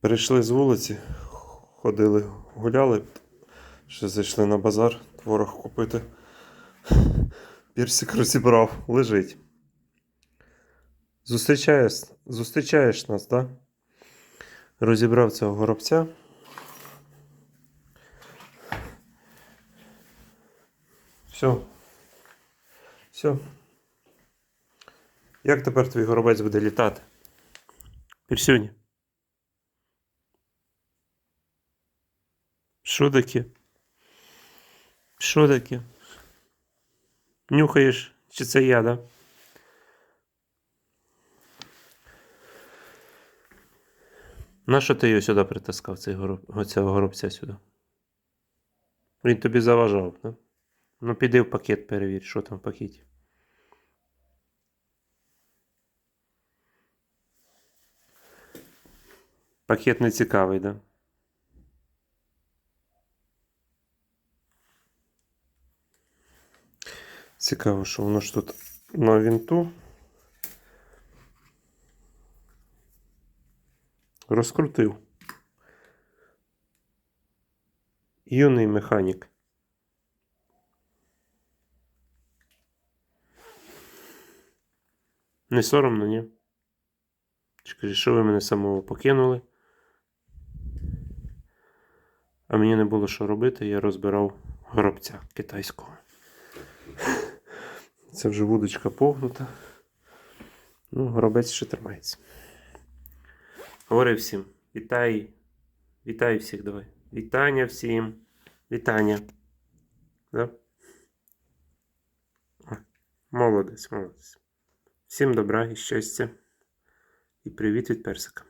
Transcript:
Перейшли з вулиці, ходили, гуляли, ще зайшли на базар творог купити. Персик розібрав, лежить. Зустрічаєш, зустрічаєш нас, так? Да? Розібрав цього горобця. Все. Все. Як тепер твій горобець буде літати? Пірсюні. Що таке? Що таке? Нюхаєш, чи це я, да? Нащо ти його сюди притискав, цей гороб... цього горобця сюди? Він тобі заважав, да? Ну піди в пакет перевір, що там в пакеті. Пакет не цікавий, да? Цікаво, що воно ж тут на вінту. Розкрутив. Юний механік. Не соромно, ні? Чи що ви мене самого покинули? А мені не було що робити, я розбирав горобця китайського. Це вже вудочка погнута. Ну, горобець ще тримається. Говори всім. Вітай. Вітай всіх давай. Вітання всім. Вітання. Да? Молодець, молодець. Всім добра і щастя. І привіт від персика.